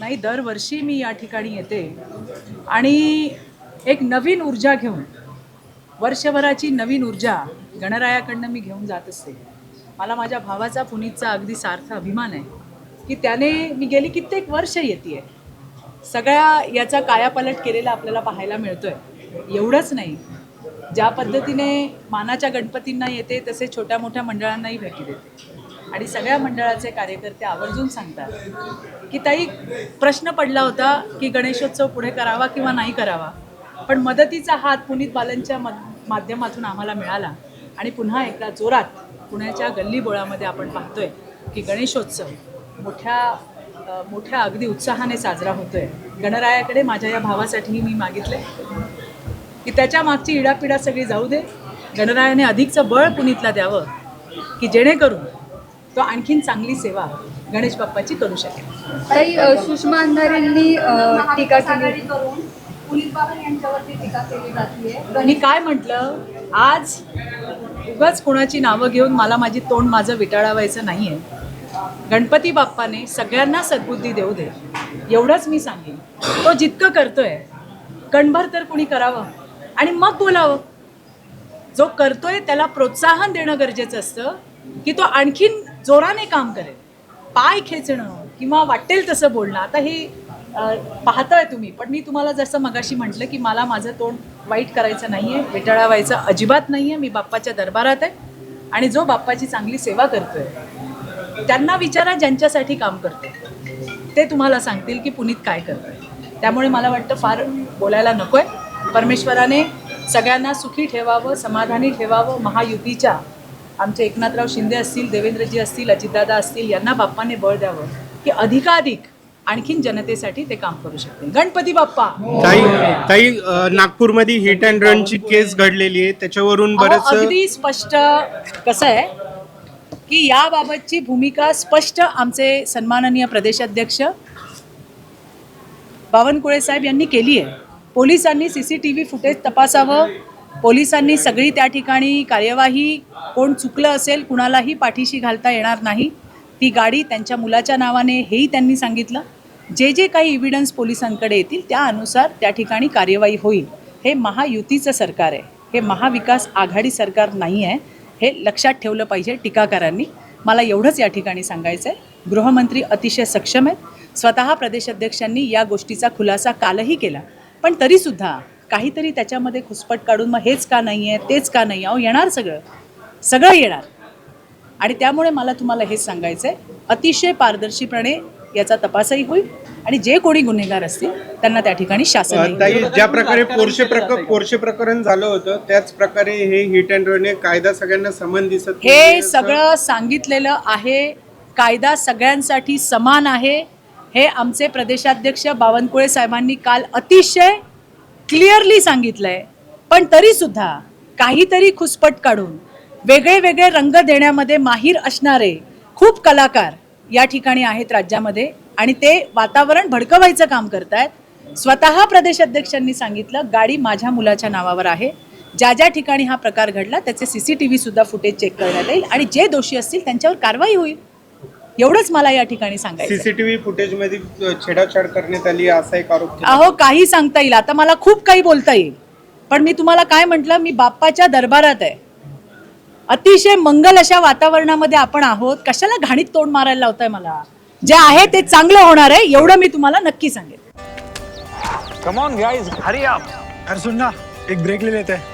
नाही दरवर्षी मी या ठिकाणी येते. आणि एक नवीन ऊर्जा घेऊन वर्षभराची नवीन ऊर्जा गणरायाकडनं मी घेऊन जात असते. मला माझ्या भावाचा पुनीतचा अगदी सार्थ अभिमान आहे की त्याने मी गेली कित्येक वर्ष येते सगळ्या याचा कायापालट केलेला आपल्याला पाहायला मिळतो आहे एवढंच नाही ज्या पद्धतीने मानाच्या गणपतींना येते तसे छोट्या मोठ्या मंडळांनाही भेटी देते. आणि सगळ्या मंडळाचे कार्यकर्ते आवर्जून सांगतात की ताई प्रश्न पडला होता की गणेशोत्सव पुढे करावा किंवा नाही करावा. पण मदतीचा हात पुनीत बालनच्या माध्यमातून आम्हाला मिळाला. आणि पुन्हा एकदा जोरात पुण्याच्या गल्लीबोळामध्ये आपण पाहतोय की गणेशोत्सव मोठ्या मोठ्या अगदी उत्साहाने साजरा होतोय. गणरायाकडे माझ्या या भावासाठीही मी मागितले की त्याच्या मागची इडापिडा सगळी जाऊ दे. गणरायाने अधिकचं बळ पुनीतला द्यावं की जेणेकरून तो आणखीन चांगली सेवा गणेश बाप्पाची करू शकेल. ताई सुषमा अंधारेंनी अ, टीका केली. करून पुनीत बाबा यांच्यावरती टीका केली जाते मी काय म्हटलं? आज उगाच कोणाची नावं घेऊन मला माझी तोंड माझं विटाळावायचं नाही आहे गणपती बाप्पाने सगळ्यांना सद्बुद्धी देऊ दे. एवढंच मी सांगेन. तो जितकं करतोय कणभर तर कुणी करावं? आणि मग बोलावं. जो करतोय त्याला प्रोत्साहन देणं गरजेचं असतं की तो आणखीन जोराने काम करेल. पाय खेचणं किंवा वाटेल तसं बोलणं आता हे पाहताय तुम्ही पण मी तुम्हाला जसं मगाशी म्हटलं की मला माझं तोंड वाईट करायचं नाही आहे विटाळावायचं अजिबात नाही आहे मी बाप्पाच्या दरबारात आहे आणि जो बाप्पाची चांगली सेवा करतोय त्यांना विचारा ज्यांच्यासाठी काम करते ते तुम्हाला सांगतील की पुनीत काय करतोय. त्यामुळे मला वाटतं फार बोलायला नको आहे परमेश्वराने सगळ्यांना सुखी ठेवावं समाधानी ठेवावं महायुतीच्या आमचे एकनाथराव शिंदे असतील देवेंद्रजी असतील अजितदादा असतील यांना बाप्पाने बळ द्यावं की अधिकाधिक आणखीन जनतेसाठी ते काम करू शकतील. गणपती बाप्पा! ताई ताई नागपूरमध्ये हिट अँड रनची केस घडलेली आहे. त्याच्यावरून बरंच अगदी स्पष्ट कसं आहे की याबाबतची भूमिका स्पष्ट आमचे सन्माननीय प्रदेशाध्यक्ष बावनकुळे साहेब यांनी केली आहे. पोलिसांनी C C T V footage तपासावं. पोलिसांनी सगळी त्या ठिकाणी कार्यवाही कोण चुकलं असेल कुणालाही पाठीशी घालता येणार नाही. ती गाडी त्यांच्या मुलाच्या नावाने हेही त्यांनी सांगितलं. जे जे काही इव्हिडन्स पोलिसांकडे येतील त्यानुसार त्या ठिकाणी कार्यवाही होईल. हे महायुतीचं सरकार आहे. हे महाविकास आघाडी सरकार नाही आहे. हे लक्षात ठेवलं पाहिजे टीकाकारांनी. मला एवढंच या ठिकाणी सांगायचं आहे. गृहमंत्री अतिशय सक्षम आहेत. स्वतः प्रदेशाध्यक्षांनी या गोष्टीचा खुलासा कालही केला. पण तरीसुद्धा काहीतरी त्याच्यामध्ये खुसपट काढून मग हेच का नाही आहे तेच का नाही अहो येणार सगळं. सगळं येणार. आणि त्यामुळे मला तुम्हाला हेच सांगायचं आहे अतिशय पारदर्शीपणे याचा तपासही होईल आणि जे कोणी गुन्हेगार असतील त्यांना त्या ठिकाणी शासन ज्या प्रकारे पोरशे प्रकर पोरशे प्रकरण झालं होतं त्याच प्रकारे हे हिट अँड रन कायदा सगळ्यांना समान दिसत हे सगळं सांगितलेलं आहे कायदा सगळ्यांसाठी समान आहे. हे आमचे प्रदेशाध्यक्ष बावनकुळे साहेबांनी काल अतिशय क्लिअरली सांगितलंय. पण तरीसुद्धा काहीतरी खुसपट काढून वेगळे वेगळे रंग देण्यामध्ये माहीर असणारे खूप कलाकार या ठिकाणी आहेत राज्यामध्ये आणि ते वातावरण भडकवायचं काम करतायत. स्वतः प्रदेशाध्यक्षांनी सांगितलं गाडी माझ्या मुलाच्या नावावर आहे. ज्या ज्या ठिकाणी हा प्रकार घडला त्याचे सी सी टी व्ही सुद्धा फुटेज चेक करण्यात येईल आणि जे दोषी असतील त्यांच्यावर कारवाई होईल. एवढंच मला या ठिकाणी सांगायचं. सीसीटीव्ही फुटेजमध्ये अ, छेडाछाड करण्यात आली असा एक आरोप. अहो काही सांगता येईल. आता मला खूप काही बोलता येईल. पण मी तुम्हाला काय म्हटलं मी बाप्पाच्या दरबारात आहे. अतिशय मंगल अशा वातावरणामध्ये आपण आहोत. कशाला घाणीत तोंड मारायला लावताय मला? जे आहे ते चांगलं होणार आहे एवढं मी तुम्हाला नक्की सांगेन. Come on guys hurry up अरे सुन ना एक ब्रेक ले लेते. हैं